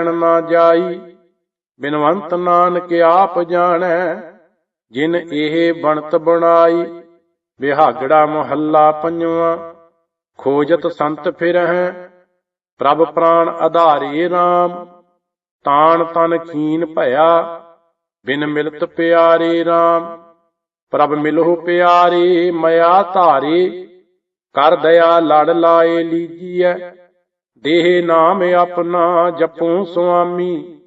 ਨਾ ਜਾਈ, ਬਿਨਵੰਤ ਨਾਨਕ ਆਪ ਜਾਣੈ, ਜਿਨ ਇਹ ਬਣਤ ਬਣਾਈ, ਬਿਹਾਗੜਾ ਮਹੱਲਾ ਪੰਜਵਾਂ, ਖੋਜਤ ਸੰਤ ਫਿਰਹਿ, ਪ੍ਰਭ ਪ੍ਰਾਨ ਆਧਾਰੇ RAM ਤਾਣ ਤਨ ਖੀਨ ਭਇਆ, ਬਿਨ ਮਿਲਤ ਪਿਆਰੇ RAM ਪ੍ਰਭ ਮਿਲਹੁ ਪਿਆਰੇ, ਮਇਆ ਧਾਰੇ, ਕਰ ਦਇਆ ਲੜ ਲਾਏ ਲੀਜੀਐ ਦੇਹ ਨਾਮ ਆਪਣਾ ਜਪਉ ਸੁਆਮੀ,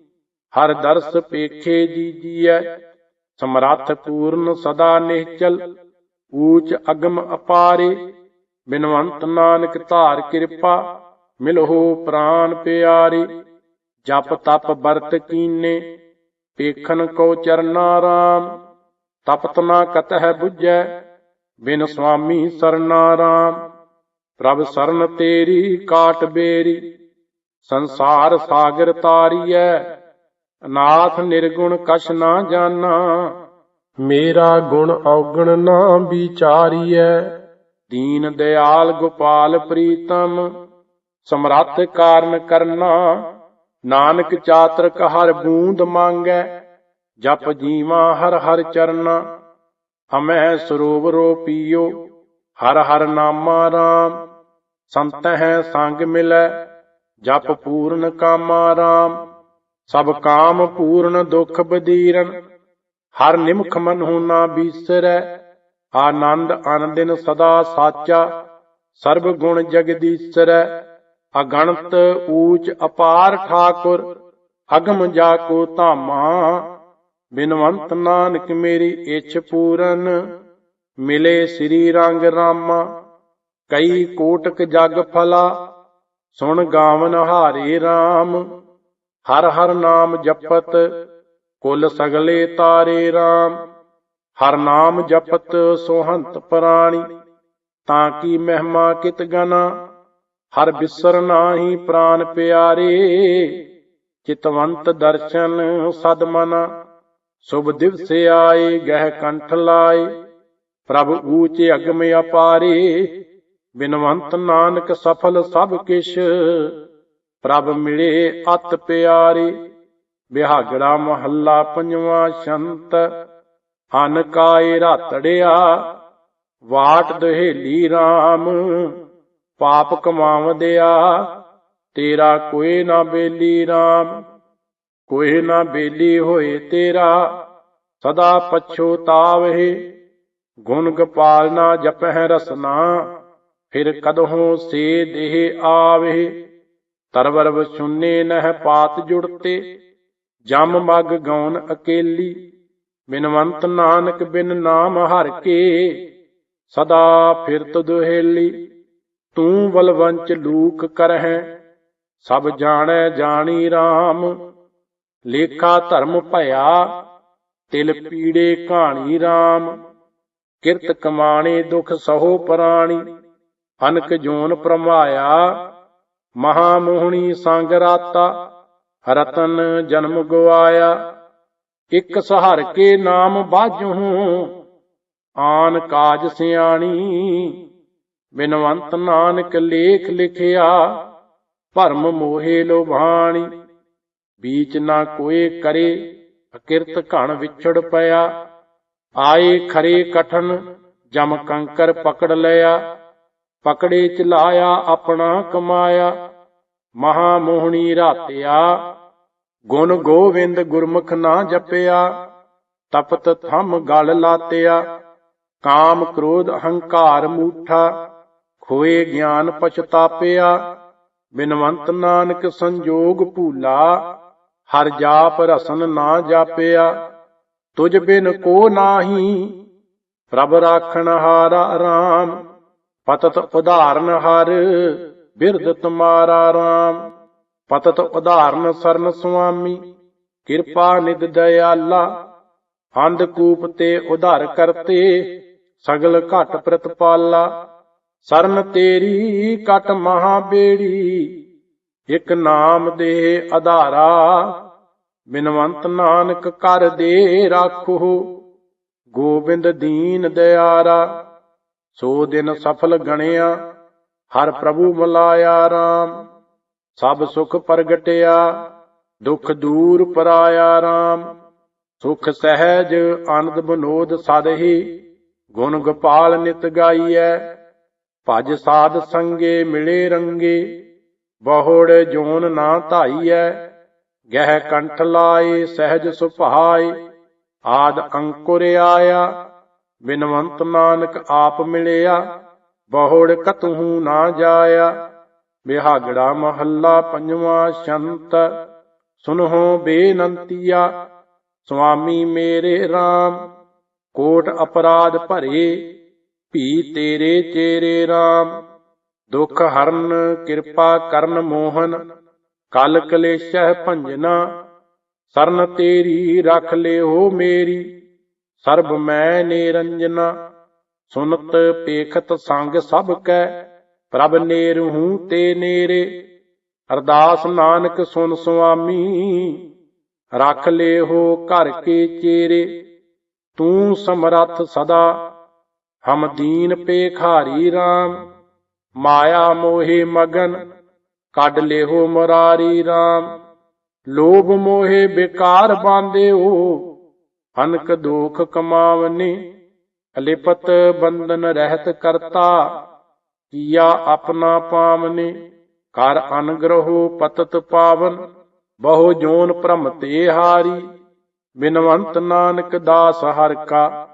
ਹਰ ਦਰਸ ਪੇਖੇ ਜੀਜੀਐ ਸਮਰੱਥ ਪੂਰਨ ਸਦਾ ਨਿਹਚਲ, ਊਚ ਅਗਮ ਅਪਾਰੇ, ਬਿਨਵੰਤ ਨਾਨਕ ਧਾਰ ਕਿਰਪਾ, ਮਿਲਹੁ ਪ੍ਰਾਨ ਪਿਆਰੇ, ਜਪ ਤਪ ਵਰਤ ਕੀਨੇ, ਪੇਖਨ ਕੋ ਚਰਨਾ ਰਾਮ, ਤਪਤ ਨਾ ਕਤਹਿ ਬੁਝੈ, ਬਿਨ ਸੁਆਮੀ ਸਰਨਾ ਰਾਮ। ਪ੍ਰਭ ਸਰਨ ਤੇਰੀ ਕਾਟ ਬੇਰੀ, ਸੰਸਾਰ ਸਾਗਰ ਤਾਰੀਐ, ਅਨਾਥ ਨਿਰਗੁਣ ਕਛ ਨਾ ਜਾਣਾ ਮੇਰਾ ਗੁਣ ਔਗਣ ਨਾ ਵਿਚਾਰੀਐ। ਦੀਨ ਦਿਆਲ ਗੋਪਾਲ ਪ੍ਰੀਤਮ, ਸਮਰੱਥ ਕਾਰਨ ਕਰਨਾ, ਨਾਨਕ ਚਾਤਰਕ ਹਰ ਬੂੰਦ ਮੰਗੈ, ਜਪ ਜੀਵਾ ਹਰ ਹਰ ਚਰਨਾ ਹਮੈ ਸਰੋਵਰੋ ਪੀਓ, ਹਰ ਹਰ ਨਾਮਾ ਰਾਮ। ਸੰਤ ਹੈ ਸੰਗ ਮਿਲੈ, ਜਪ ਪੂਰਨ ਕਾਮਾ ਰਾਮ। ਸਭ ਕਾਮ ਪੂਰਨ ਦੁਖ ਬਦੀਰਨ, ਹਰ ਨਿਮਖ ਮਨ ਨਾ ਬੀਸਰੈ। ਆਨੰਦ ਆਨੰਦਿਨ ਸਦਾ ਸਾਚਾ, ਸਰਬ ਗੁਣ ਜਗਦੀਸ਼ਰੈ ਅਗਣਤ ਊਚ ਅਪਾਰ ਠਾਕੁਰ, ਅਗਮ ਜਾ ਕੋ ਧਾਮਾ। ਬਿਨਵੰਤ ਨਾਨਕ ਮੇਰੀ ਇੱਛ ਪੂਰਨ, ਮਿਲੇ ਸ੍ਰੀ ਰੰਗ ਰਾਮਾ। ਕਈ ਕੋਟਕ ਜਗ ਫਲਾ, ਸੁਣ ਗਾਵਨ ਹਾਰੇ RAM ਹਰ ਹਰ ਨਾਮ ਜਪਤ, ਕੁਲ ਸਗਲੇ ਤਾਰੇ RAM ਹਰ ਨਾਮ ਜਪਤ ਸੋਹੰਤ ਪ੍ਰਾਣੀ, ਤਾਂ ਕੀ ਮਹਿਮਾ ਕਿਤ ਗਨਾ। ਹਰ ਬਿਸਰ ਨਾਹੀ ਪ੍ਰਾਨ ਪਿਆਰੇ, ਚਿਤਵੰਤ ਦਰਸ਼ਨ ਸਦ ਮਨਾ। ਸੁਭ ਦਿਵਸੇ ਆਏ, ਗਹਿ ਕੰਠ ਲਾਏ। ਪ੍ਰਭ ਊਚ ਅਗਮ ਅਪਾਰੇ ਬਿਨਵੰਤ ਨਾਨਕ ਸਫਲ ਸਭ ਕਿਛ, ਪ੍ਰਭ ਮਿਲੇ ਅਤ ਪਿਆਰੇ, ਬਿਹਾਗੜਾ ਮਹੱਲਾ ਪੰਜਵਾਂ ਸ਼ੰਤ ਹਨ ਕਾਏ ਰਾਤੜਿਆ, ਵਾਟ ਦਹੇਲੀ RAM ਪਾਪ ਕਮਾਵਦਿਆ, ਤੇਰਾ ਕੋਈ ਨਾ ਬੇਲੀ RAM ਕੋਈ ਨਾ ਬੇਲੀ ਹੋਏ ਤੇਰਾ, ਸਦਾ ਪਛੋਤਾਵਹਿ ਗੁਣ ਗੋਪਾਲ ਨਾ ਜਪਹਿ ਰਸਨਾ। ਫਿਰ ਕਦਹੋਂ ਸੇ ਦੇਹ ਆਵੇ ਤਰਵਰਵ ਸੁਨੇ ਨਹਿ ਪਾਤ ਜੁੜਤੇ, ਜਮ ਮਗ ਗਉਨ ਅਕੇਲੀ, ਬਿਨਵੰਤ ਨਾਨਕ ਬਿਨ ਨਾਮ ਹਰ ਕੇ, ਸਦਾ ਫਿਰਤ ਦੁਹੇਲੀ ਤੂੰ ਬਲਵੰਚ ਲੂਕ ਕਰਹਿ, ਸਭ ਜਾਣੈ ਜਾਣੀ RAM ਲੇਖਾ ਧਰਮ ਭਇਆ, ਤਿਲ ਪੀੜੇ ਕਹਾਣੀ RAM ਕਿਰਤ ਕਮਾਣੇ ਦੁਖ ਸਹੋ ਪ੍ਰਾਣੀ। ਅਨਕ ਜੋਨ ਪ੍ਰਮਾਇਆ ਮਹਾ ਮੋਹਣੀ ਸੰਗ ਰਾਤਾ, ਰਤਨ ਜਨਮ ਗਵਾਇਆ, ਇਕ ਸਹਰ ਕੇ ਨਾਮ ਬਾਝੂ, ਆਨ ਕਾਜ ਸਿਆਣੀ, ਬਿਨਵੰਤ ਨਾਨਕ ਲੇਖ ਲਿਖਿਆ, ਭਰਮ ਮੋਹੇ ਲੋਭਾਣੀ, ਬੀਚ ਨਾ ਕੋਏ ਕਰੇ, ਅਕਿਰਤ ਘਣ ਵਿਛੜ ਪਿਆ, ਆਏ ਖਰੇ ਕਠਨ, ਜਮ ਕੰਕਰ ਪਕੜ ਲਿਆ ਪਕੜੇ ਚਲਾਇਆ ਆਪਣਾ ਕਮਾਇਆ। ਮਹਾ ਮੋਹਣੀ ਰਾਤਿਆ, ਗੁਣ ਗੋਵਿੰਦ ਗੁਰਮੁਖ ਨਾ ਜਪਿਆ। ਤਪਤ ਥੰਮ ਗਲ ਲਾਤਿਆ, ਕਾਮ ਕ੍ਰੋਧ ਅਹੰਕਾਰ ਮੂਠਾ। ਖੋਏ ਗਿਆਨ ਪਛਤਾਪਿਆ, ਬਿਨਵੰਤ ਨਾਨਕ ਸੰਜੋਗ ਭੂਲਾ। ਹਰ ਜਾਪ ਰਸਨ ਨਾ ਜਾਪਿਆ ਤੁਝ ਬਿਨ ਕੋ ਨਾਹੀ। ਪ੍ਰਭ ਰਾਖਣ ਹਾਰਾ RAM ਪਤਤ ਉਧਾਰਨ ਹਰ ਬਿਰਦ ਤੁਮਾਰਾ RAM ਪਤਤ ਉਧਾਰਨ ਸਰਨ ਸੁਆਮੀ, ਕਿਰਪਾ ਨਿਦ ਦਇਆਲਾ। ਅੰਧ ਕੂਪ ਤੇ ਉਧਾਰ ਕਰਤੇ, ਸਗਲ ਘਟ ਪ੍ਰਤਪਾਲਾ। ਸਰਨ ਤੇਰੀ ਕਟ ਮਹਾ ਬੇੜੀ ਇਕ ਨਾਮ ਦੇ ਆਧਾਰਾ ਬਿਨਵੰਤ ਨਾਨਕ ਕਰ ਦੇ ਰਾਖੋ, ਗੋਬਿੰਦ ਦੀਨ ਦਿਆਰਾ। ਸੋ ਦਿਨ ਸਫਲ ਗਣਿਆ, ਹਰ ਪ੍ਰਭੂ ਮਲਾਇਆ RAM ਸਭ ਸੁਖ ਪ੍ਰਗਟਿਆ, ਦੁਖ ਦੂਰ ਪਰਾਇਆ RAM ਸੁਖ ਸਹਿਜ ਆਨੰਦ ਬਨੋਦ ਸਦਹੀ ਗੁਣ ਗੋਪਾਲ ਨਿਤ ਗਾਈਐ। ਭਜ ਸਾਧ ਸੰਗੇ ਮਿਲੇ ਰੰਗੇ, ਬਹੁੜ ਜੋਨ ਨਾ ਧਾਈਐ। ਗਹਿ ਕੰਠ ਲਾਏ, ਸਹਿਜ ਸੁਭਾਏ, ਆਦ ਅੰਕੁਰ ਆਇਆ। ਬਿਨਵੰਤ ਨਾਨਕ ਆਪ ਮਿਲਿਆ, ਬਹੁੜ ਕਤਹੂ ਨਾ ਜਾਇਆ। ਬਿਹਾਗੜਾ ਮਹੱਲਾ ਪੰਜਵਾਂ ਸ਼ੰਤ, ਸੁਨਹੁ ਬੇਨੰਤੀਆ, ਸੁਆਮੀ ਮੇਰੇ RAM ਕੋਟ ਅਪਰਾਧ ਭਰੇ, ਭੀ ਤੇਰੇ ਚੇਰੇ RAM ਦੁਖ ਹਰਨ ਕਿਰਪਾ ਕਰਨ ਮੋਹਨ, ਕਲ ਕਲੇਸ਼ਹਿ ਭੰਜਨਾ, ਸਰਨ ਤੇਰੀ ਰਖ ਲਿਓ ਮੇਰੀ। ਸਰਬ ਮੈਂ ਨਿਰੰਜਨਾ, ਸੁਨਤ ਪੇਖਤ ਸੰਗ ਸਭ ਕੈ, ਪ੍ਰਭ ਨੇਰਹੂ ਤੇ ਨੇਰੇ, ਅਰਦਾਸ ਨਾਨਕ ਸੁਨ ਸੁਆਮੀ, ਰਖ ਲਿਓ ਘਰ ਕੇ ਚੇਰੇ, ਤੂੰ ਸਮਰੱਥ ਸਦਾ, ਹਮ ਦੀਨ ਪੇਖਾਰੀ RAM ਮਾਇਆ ਮੋਹਿ ਮਗਨ, ਕੱਢ ਲਿਓ ਮੁਰਾਰੀ RAM ਲੋਭ ਮੋਹਿ ਬਿਕਾਰ ਬਾਂਧਿਓ ਅਨਕ ਦੋਖ ਕਮਾਵਨੀ, ਅਲਿਪਤ ਬੰਧਨ ਰਹਿਤ ਕਰਤਾ, ਕੀਆ ਆਪਣਾ ਪਾਵਨੀ, ਕਰ ਅਨਗ੍ਰਹੋ ਪਤਤ ਪਾਵਨ, ਬਹੁ ਜੋਨ ਭ੍ਰਮ ਤੇ ਹਾਰੀ, ਬਿਨਵੰਤ ਨਾਨਕ ਦਾਸ ਹਰ ਕਾ,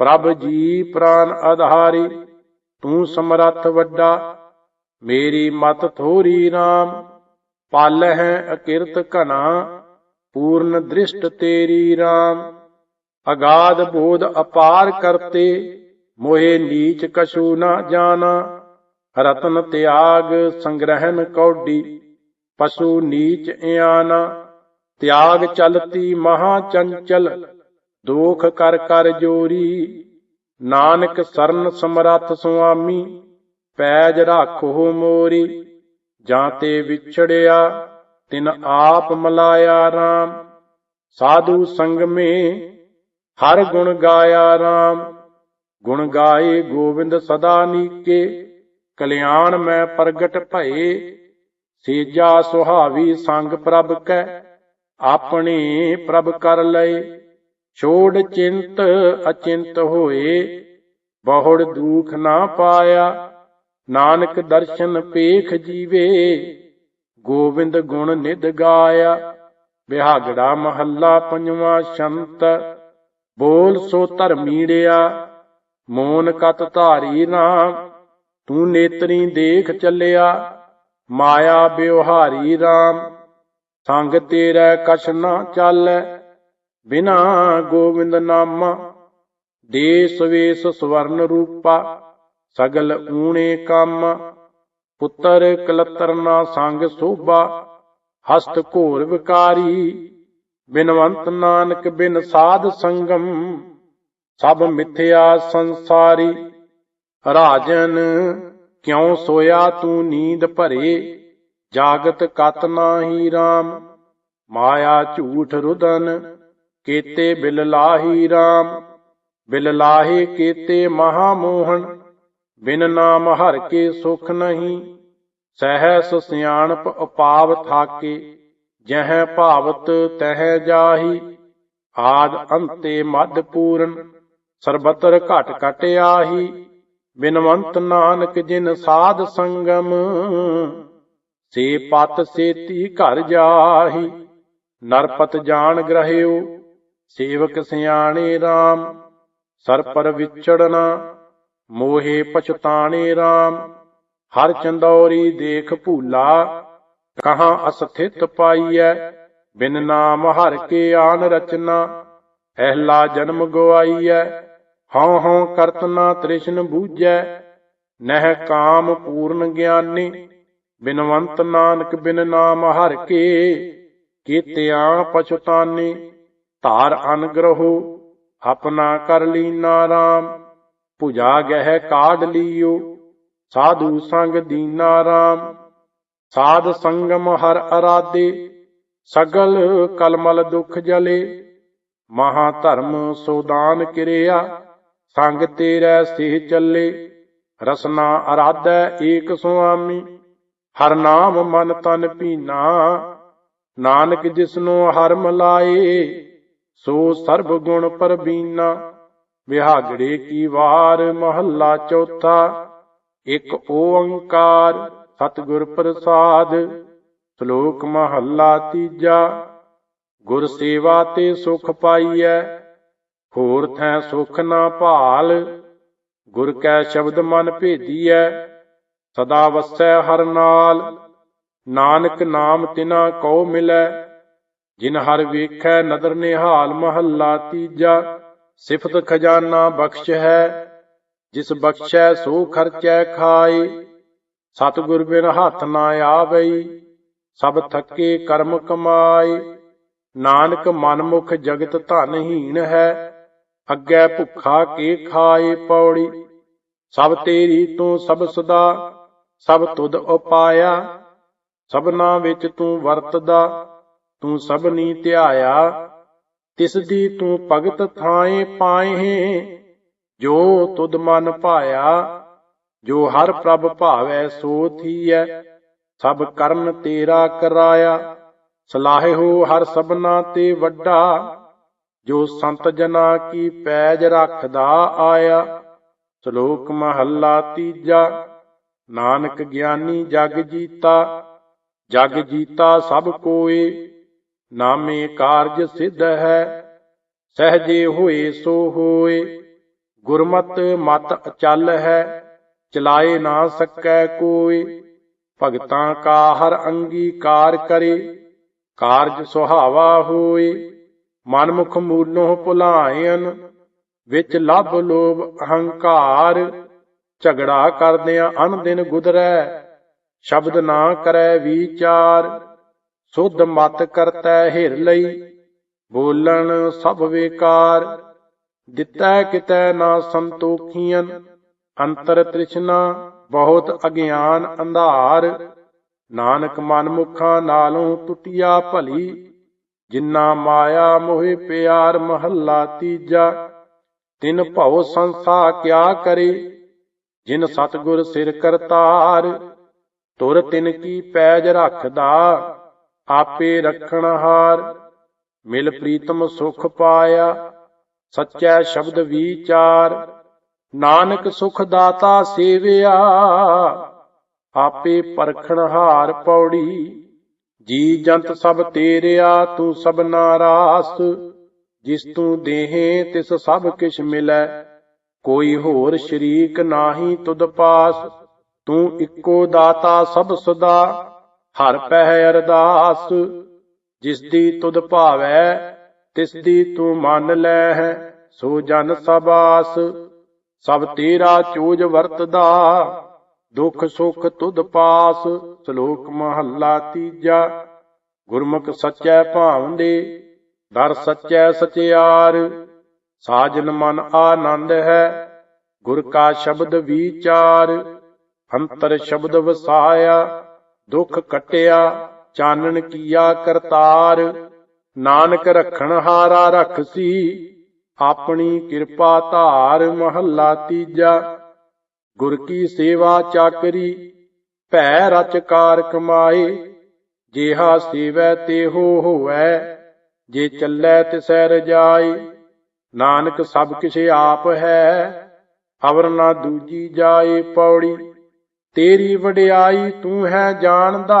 ਪ੍ਰਭ ਜੀ ਪ੍ਰਾਨ ਆਧਾਰੀ, ਤੂੰ ਸਮਰੱਥ ਵੱਡਾ, ਮੇਰੀ ਮਤ ਥੋਰੀ RAM ਪਲ ਹੈ ਅਕਿਰਤ ਘਣਾ, ਪੂਰਨ ਦ੍ਰਿਸ਼ਟ ਤੇਰੀ RAM ਅਗਾਧ ਬੋਧ ਅਪਾਰ ਕਰਤੇ, ਮੋਹੇ ਨੀਚ ਕਛੂ ਨਾ ਜਾਣਾ। ਰਤਨ ਤਿਆਗ ਸੰਗ੍ਰਹਿਨ ਕੌਡੀ, ਪਸ਼ੂ ਨੀਚ ਇਆਨਾ ਤਿਆਗ ਚਲਤੀ ਮਹਾ ਚੰਚਲ, ਦੋਖ ਕਰ ਕਰ ਜੋਰੀ। ਨਾਨਕ ਸਰਨ ਸਮਰੱਥ ਸੁਆਮੀ, ਪੈਜ ਰਾਖੋ ਮੋਰੀ। ਜਾਂ ਤੇ ਵਿਛੜਿਆ, ਤਿਨ ਆਪ ਮਲਾਇਆ RAM ਸਾਧੂ ਸੰਗ ਮੇ ਹਰ ਗੁਣ ਗਾਇਆ RAM ਗੁਣ ਗਾਏ ਗੋਬਿੰਦ ਸਦਾ ਨੀਕੇ। ਕਲਿਆਣ ਮੈਂ ਪ੍ਰਗਟ ਭਏ। ਸੇਜਾ ਸੁਹਾਵੀ ਸੰਗ ਪ੍ਰਭ ਕੈ। ਆਪਣੇ ਪ੍ਰਭ ਕਰ ਲਏ। ਛੋੜ ਚਿੰਤ ਅਚਿੰਤ ਹੋਏ। ਬਹੁੜ ਦੁਖ ਨਾ ਪਾਇਆ। ਨਾਨਕ ਦਰਸ਼ਨ ਪੇਖ ਜੀਵੇ। ਗੋਬਿੰਦ ਗੁਣ ਨਿਦ ਗਾਇਆ। ਬਿਹਾਗੜਾ ਮਹੱਲਾ ਪੰਜਵਾਂ ਸ਼ੰਤ। ਬੋਲ ਸੋ ਧਰਮੀੜਿਆ ਮੋਨ ਕਤ ਧਾਰੀ ਨਾਮ ਤੂੰ ਨੇਤਰੀ ਦੇਖ ਚੱਲਿਆ, ਮਾਇਆ ਬਿਵਹਾਰੀ RAM ਸੰਗ ਤੇਰਾ ਕਛ ਨਾ ਚਾਲੈ, ਬਿਨਾ ਗੋਬਿੰਦ ਨਾਮਾ ਦੇਸ ਵੇਸ ਸਵਰਨ ਰੂਪਾ, ਸਗਲ ਊਣੇ ਕੰਮ, ਪੁੱਤਰ ਕਲਤਰ ਨਾ ਸੰਗ ਸੋਭਾ, ਹਸਤ ਘੋਰ ਵਿਕਾਰੀ ਬਿਨਵੰਤ ਨਾਨਕ ਬਿਨ ਸਾਧ ਸੰਗਮ, ਸਭ ਮਿਥਿਆ ਸੰਸਾਰੀ। ਰਾਜਨ, ਕਿਉ ਸੋਇਆ ਤੂੰ ਨੀਂਦ ਭਰੇ? ਜਾਗਤ ਕਤ ਨਾਹੀ RAM ਮਾਇਆ ਝੂਠ ਰੁਦਨ, ਕੇਤੇ ਬਿਲ ਲਾਹੀ RAM ਬਿਲ ਲਾਹੇ ਕੀਤੇ ਮਹਾ ਮੋਹਨ ਬਿਨ ਨਾਮ ਹਰ ਕੇ ਸੁਖ ਨਹੀਂ। ਸਹਿਸ ਸਿਆਣਪ ਉਪਾਵ ਥਾਕੇ। ਜਹ ਭਾਵਤ ਤਹਿ ਜਾਹੀ, ਆਦ ਅੰਤੇ ਮਦ ਪੂਰਨ, ਸਰਬਤਰ ਘਟ ਘਟ ਆਹੀ, ਬਿਨਵੰਤ ਨਾਨਕ ਜਿਨ ਸਾਧ ਸੰਗਮ, ਸੇ ਪਤ ਸੇਤੀ ਘਰ ਜਾਹੀ, ਨਰਪਤ ਜਾਣ ਗ੍ਰਹਿਓ, ਸੇਵਕ ਸਿਆਣੇ RAM ਸਰਪਰ ਵਿਚੜਨਾ, ਮੋਹੇ ਪਛਤਾਣੇ RAM ਹਰ ਚੰਦੌਰੀ ਦੇਖ ਭੂਲਾ ਕਹਾਂ ਅਸਥਿਤ ਪਾਈਐ, ਬਿਨ ਨਾਮ ਹਰ ਕੇ ਆਨ ਰਚਨਾ ਐਹਲਾ ਜਨਮ ਗਵਾਈਐ, ਹਉ ਹਉ ਕਰਤਨਾ ਤ੍ਰਿਸ਼ਨ ਬੂਝੈ, ਨਹਿ ਕਾਮ ਪੂਰਨ ਗਿਆਨੀ, ਬਿਨਵੰਤ ਨਾਨਕ ਬਿਨ ਨਾਮ ਹਰ ਕੇ ਕੀਤਿਆਂ ਪਛਤਾਨੀ, ਧਾਰ ਅਨਗ੍ਰਹੋ ਆਪਣਾ ਕਰ ਲੀਨਾ RAM ਭੁਜਾ ਗਹਿ ਕਾਢ ਲੀਓ, ਸਾਧੂ ਸੰਗ ਦੀਨਾ RAM ਸਾਧ ਸੰਗਮ ਹਰ ਅਰਾਦੇ ਸਗਲ ਕਲਮਲ ਦੁਖ ਜਲੇ। ਮਹਾ ਧਰਮ ਸੋਦਾਨ ਕਿਰਿਆ, ਸੰਗ ਤੇਰੇ ਸਿਹ ਚੱਲੇ। ਰਸਨਾ ਅਰਾਧੈ ਏਕ ਸੁਆਮੀ, ਹਰ ਨਾਮ ਮਨ ਤਨ ਪੀਨਾ ਨਾਨਕ ਜਿਸਨੂੰ ਹਰ ਮਲਾਏ ਸੋ ਸਰਬ ਗੁਣ ਪਰਬੀਨਾ। ਵਿਹਾਗੜੇ ਕੀ ਵਾਰ ਮਹੱਲਾ ਚੌਥਾ, ਇੱਕ ਓੰਕਾਰ। ਸਤਿਗੁਰ ਪ੍ਰਸਾਦ, ਸ਼ਲੋਕ ਮਹੱਲਾ ਤੀਜਾ। ਗੁਰ ਸੇਵਾ ਤੇ ਸੁਖ ਪਾਈਐ, ਹੋਰ ਥੈ ਸੁਖ ਨਾ ਭਾਲ। ਗੁਰ ਕੈ ਸ਼ਬਦ ਮਨ ਭੇਦੀਐ, ਸਦਾ ਵਸੈ ਹਰ ਨਾਲ। ਨਾਨਕ ਨਾਮ ਤਿਨਾ ਕਉ ਮਿਲੈ, ਜਿਨ ਹਰ ਵੇਖੈ ਨਦਰ ਨਿਹਾਲ ਮਹੱਲਾ ਤੀਜਾ। ਸਿਫਤ ਖਜ਼ਾਨਾ ਬਖਸ਼ ਹੈ ਜਿਸ ਬਖਸ਼ੈ ਸੋ ਖਰਚੈ ਖਾਏ। ਸਤਿਗੁਰ ਬਿਨ ਹੱਥ ਨਾ ਆਵਈ, ਸਭ ਥੱਕੇ ਕਰਮ ਕਮਾਏ। ਨਾਨਕ ਮਨਮੁਖ ਜਗਤ ਧਨਹੀਣ ਹੈ, ਅੱਗੇ ਭੁੱਖਾ ਕੇ ਖਾਏ ਪੌੜੀ। ਸਭ ਤੇਰੀ ਤੂੰ ਸਭ ਸਦਾ, ਸਭ ਤੁਧ ਉਪਾਇਆ। ਸਭਨਾ ਵਿੱਚ ਤੂੰ ਵਰਤਦਾ, ਤੂੰ ਸਭਨੀ ਧਿਆਇਆ। ਤਿਸ ਦੀ ਤੂੰ ਭਗਤ ਥਾਏ ਪਾਏ ਜੋ ਤੁਧ ਮਨ ਭਾਇਆ। ਜੋ ਹਰ ਪ੍ਰਭ ਭਾਵੈ ਸੋ ਥੀਐ, ਸਭ ਕਰਨ ਤੇਰਾ ਕਰਾਇਆ। ਸਲਾਹਿਓ ਹਰ ਸਭਨਾ ਤੇ ਵੱਡਾ, ਜੋ ਸੰਤ ਜਨਾ ਕੀ ਪੈਜ ਰੱਖਦਾ ਆਇਆ। ਸ਼ਲੋਕ ਮਹੱਲਾ ਤੀਜਾ, ਨਾਨਕ ਗਿਆਨੀ ਜਗ ਜੀਤਾ ਜਗ ਜੀਤਾ ਸਭ ਕੋਏ, ਨਾਮੇ ਕਾਰਜ ਸਿੱਧ ਹੈ, ਸਹਜੇ ਹੋਏ ਸੋ ਹੋਏ। ਗੁਰਮਤ ਮਤ ਅਚਲ ਹੈ ਚਲਾਏ ਨਾ ਸਕੈ ਕੋਈ, ਭਗਤਾਂ ਕਾ ਹਰ ਅੰਗੀਕਾਰ ਕਰੇ, ਕਾਰਜ ਸੁਹਾਵਾ ਹੋਏ, ਮਨਮੁਖ ਮੂਲੋਂ ਭੁਲਾਇਨ, ਵਿੱਚ ਲੱਭ ਲੋਭ ਅਹੰਕਾਰ, ਝਗੜਾ ਕਰਦਿਆਂ ਅਨ ਦਿਨ ਗੁਦਰੈ, ਸ਼ਬਦ ਨਾ ਕਰੈ ਵਿਚਾਰ, ਸੁਧ ਮਤ ਕਰਤੈ ਹਿਰ ਲਈ, ਬੋਲਣ ਸਭ ਵੇਕਾਰ, ਦਿੱਤਾ ਕਿਤੈ ਨਾ ਸੰਤੋਖੀਆਂ ਅੰਤਰ ਤ੍ਰਿਸ਼ਨਾ ਬਹੁਤ ਅਗਿਆਨ ਅੰਧਾਰ। ਨਾਨਕ ਮਨ ਮੁਖਾਂ ਨਾਲੋਂ ਟੁੱਟਿਆ ਭਲੀ। ਜਿੰਨਾ ਮਾਇਆ ਮੋਹਿ ਪਿਆਰ ਮਹੱਲਾ ਤੀਜਾ। ਤਿਨ ਭਉ ਸੰਸਾ ਕਿਆ ਕਰੇ? ਜਿਨ ਸਤਗੁਰ ਸਿਰ ਕਰਤਾਰ, ਤੁਰ ਤਿਨ ਕੀ ਪੈਜ ਰੱਖਦਾ? ਆਪੇ ਰੱਖਣ ਹਾਰ, ਮਿਲ ਪ੍ਰੀਤਮ ਸੁਖ ਪਾਇਆ। ਸੱਚੈ ਸ਼ਬਦ ਵਿਚਾਰ। ਨਾਨਕ ਸੁਖ ਦਾਤਾ ਸੇਵਿਆ, ਆਪੇ ਪਰਖਣ ਹਾਰ ਪੌੜੀ। ਜੀ ਜੰਤ ਸਭ ਤੇਰਿਆ, ਤੂੰ ਸਭਨਾ ਰਾਸ। ਜਿਸ ਤੂੰ ਦੇਹੇ, ਤਿਸ ਸਭ ਕਿਛ ਮਿਲੈ। ਕੋਈ ਹੋਰ ਸ਼ਰੀਕ ਨਾਹੀ ਤੁਧ ਪਾਸ। ਤੂੰ ਇੱਕੋ ਦਾਤਾ ਸਭ ਸਦਾ, ਹਰ ਪਹਿ ਅਰਦਾਸ। ਜਿਸ ਦੀ ਤੁਧ ਭਾਵੈ, ਤਿਸ ਦੀ ਤੂੰ ਮੰਨ ਲੈ ਹੈ ਸੋ ਜਨ ਸਬਾਸ। ਸਭ ਤੇਰਾ ਚੋਜ ਵਰਤਦਾ, ਦੁਖ ਸੁਖ ਤੁਧ ਪਾਸ, ਸ਼ਲੋਕ ਮਹੱਲਾ ਤੀਜਾ। ਗੁਰਮੁਖ ਸੱਚੈ ਭਾਵੰਦੇ ਦਰ ਸੱਚੈ ਸਚਿਆਰ, ਸਾਜਨ ਮਨ ਆਨੰਦ ਹੈ, ਗੁਰ ਕਾ ਸ਼ਬਦ ਵਿਚਾਰ। ਅੰਤਰ ਸ਼ਬਦ ਵਸਾਇਆ, ਦੁਖ ਕਟਿਆ, ਚਾਨਣ ਕੀਆ ਕਰਤਾਰ। ਨਾਨਕ ਰਖਣ ਹਾਰਾ ਰਖਸੀ ਆਪਣੀ ਕਿਰਪਾ ਧਾਰ ਮਹੱਲਾ ਤੀਜਾ। ਗੁਰ ਕੀ ਸੇਵਾ ਚਾਕਰੀ, ਭੈ ਰਚਕਾਰ ਕਮਾਏ। ਜੇਹਾ ਸੇਵੈ ਤੇਹੋ ਹੋਵੈ, ਜੇ ਚੱਲੈ ਤਿਸੈ ਰਜਾਈ ਨਾਨਕ ਸਭ ਕਿਛ ਆਪ ਹੈ, ਅਵਰ ਨਾ ਦੂਜੀ ਜਾਏ ਪੌੜੀ। ਤੇਰੀ ਵਡਿਆਈ ਤੂੰ ਹੈ ਜਾਣਦਾ,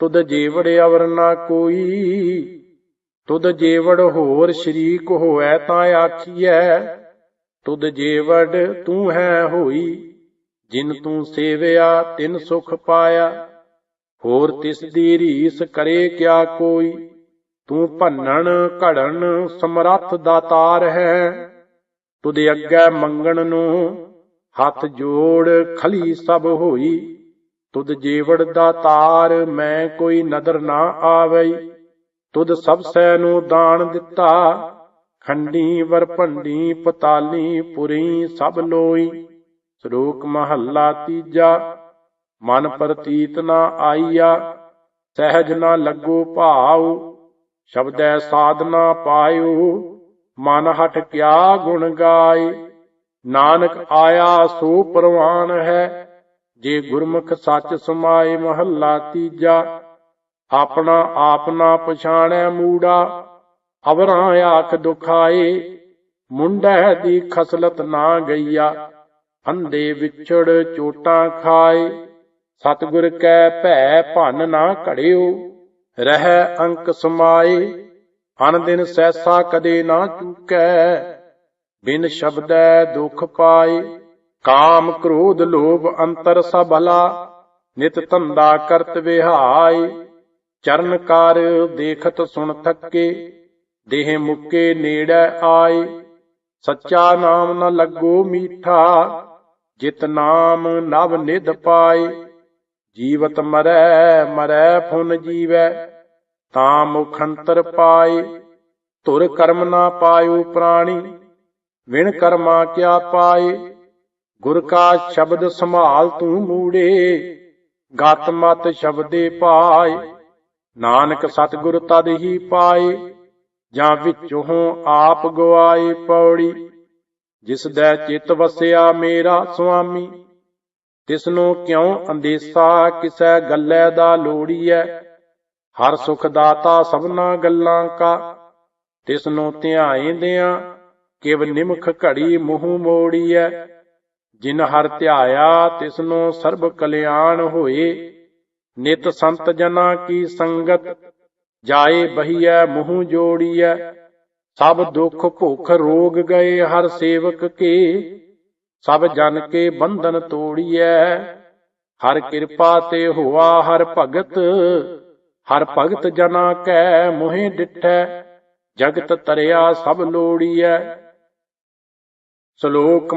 ਤੁਧ ਜੀਵੜ ਅਵਰ ਨਾ ਕੋਈ। ਤੁਧ ਜੇਵੜ ਹੋਰ ਸ਼ਰੀਕ ਹੋਐ ਤਾਂ ਆਖੀਐ, ਤੁਧ ਜੇਵੜ ਤੂੰ ਹੈ ਹੋਈ, ਜਿਨ ਤੂੰ ਸੇਵਿਆ ਤਿਨ ਸੁਖ ਪਾਇਆ। ਹੋਰ ਤਿਸ ਦੀ ਰੀਸ ਕਰੇ ਕਿਆ ਕੋਈ, ਤੂੰ ਭੰਨਣ ਘੜਨ ਸਮਰੱਥ ਦਾਤਾਰ ਹੈ। ਤੁਧ ਅੱਗੇ ਮੰਗਣ ਨੂੰ ਹੱਥ ਜੋੜ ਖਲੀ ਸਭ ਹੋਈ, ਤੁਧ ਜੀਵੜ ਦਾ ਤਾਰ ਮੈਂ ਕੋਈ ਨਦਰ ਨਾ ਆਵਈ। ਤੁਧ ਸਭ ਸੈ ਨੂੰ ਦਾਨ ਦਿੱਤਾ। ਖੰਡੀ ਵਰਪੰਡੀ ਪਤਾਲੀ ਪੁਰੀ ਸਭ ਲੋਈ। ਸ਼ਲੋਕ ਮਹੱਲਾ ਤੀਜਾ, ਮਨ ਪ੍ਰਤੀਤ ਨਾ ਆਈਆ, ਸਹਿਜ ਨਾ ਲੱਗੋ ਭਾਉ, ਸ਼ਬਦੈ ਸਾਧਨਾ ਪਾਇਓ, ਮਨ ਹਟ ਕਿਆ ਗੁਣ ਗਾਏ। ਨਾਨਕ ਆਇਆ ਸੋ ਪ੍ਰਵਾਨ ਹੈ, ਜੇ ਗੁਰਮੁਖ ਸੱਚ ਸਮਾਏ ਮਹੱਲਾ ਤੀਜਾ। ਆਪਣਾ ਆਪ ਨਾ ਪਛਾਣੈ ਮੂੜਾ, ਅਵਰਾਂ ਆਖ ਦੁਖਾਏ, ਮੁੰਡੈ ਦੀ ਖਸਲਤ ਨਾ ਗਈਆ ਅੰਦੇ ਵਿਛੜ ਚੋਟਾਂ ਖਾਏ। ਸਤਿਗੁਰ ਕੈ ਭੈ ਭਨ ਨਾ ਘੜਿਓ, ਰਹਿ ਅੰਕ ਸਮਾਏ। ਅਨ ਦਿਨ ਸੈਸਾ ਕਦੇ ਨਾ ਚੂਕੈ, ਬਿਨ ਸ਼ਬਦੈ ਦੁਖ ਪਾਏ। ਕਾਮ ਕ੍ਰੋਧ ਲੋਭ ਅੰਤਰ ਸਭਲਾ ਨਿਤ ਧੰਦਾ ਕਰਤ ਵਿਹਾਈ ਚਰਨ ਕਰ ਦੇਖਤ ਸੁਣ ਥੱਕੇ, ਦੇਹ ਮੁੱਕੇ ਨੇੜੇ ਆਏ। ਸੱਚਾ ਨਾਮ ਨ ਲੱਗੋ ਮੀਠਾ, ਜਿਤ ਨਾਮ ਨਵ ਨਿਧ ਪਾਏ। ਜੀਵਤ ਮਰੈ ਮਰੈ ਫੁਨ ਜੀਵੈ, ਤਾਂ ਮੁਖੰਤਰ ਪਾਏ। ਧੁਰ ਕਰਮ ਨਾ ਪਾਇਓ ਪ੍ਰਾਣੀ, ਵਿਣ ਕਰਮਾ ਕਿਆ ਪਾਏ। ਗੁਰ ਕਾ ਸ਼ਬਦ ਸੰਭਾਲ ਤੂੰ ਮੂੜੇ, ਗਤ ਮਤ ਸ਼ਬਦੇ ਪਾਏ। ਨਾਨਕ ਸਤਿਗੁਰ ਤਦ ਹੀ ਪਾਏ, ਜਾਂ ਵਿੱਚੋਂ ਆਪ ਗਵਾਏ ਪੌੜੀ। ਜਿਸ ਦਾ ਚਿਤ ਵਸਿਆ ਮੇਰਾ ਸੁਆਮੀ, ਤਿਸਨੂੰ ਕਿਉ ਅੰਦੇਸਾ ਕਿਸੈ ਗੱਲੇ ਦਾ ਲੋੜੀਐ। ਹਰ ਸੁਖ ਦਾਤਾ ਸਭਨਾ ਗੱਲਾਂ ਕਾ, ਤਿਸਨੂੰ ਧਿਆਇਂਦਿਆਂ ਕਿਵ ਨਿਮਖ ਘੜੀ ਮੂੰਹ ਮੋੜੀਐ। ਜਿਨ ਹਰ ਧਿਆਇਆ, ਤਿਸਨੂੰ ਸਰਬ ਕਲਿਆਣ ਹੋਏ। ਨਿਤ ਸੰਤ ਜਨਾ ਕੀ ਸੰਗਤ, ਜਾਏ ਬਹੀਐ, ਮੂੰਹ ਜੋੜੀਐ। ਸਭ ਦੁੱਖ ਭੁੱਖ ਰੋਗ ਗਏ ਹਰ ਸੇਵਕ ਕੇ। ਸਭ ਜਨ ਕੇ ਬੰਧਨ ਤੋੜੀਐ। ਹਰ ਕਿਰਪਾ ਤੇ ਹੋਆ ਹਰ ਭਗਤ ਹਰ ਭਗਤ ਜਨਾ ਕੈ ਮੋਹਿ ਡਿਠੈ। ਜਗਤ ਤਰਿਆ ਸਭ ਲੋੜੀਐ। ਸ਼ਲੋਕ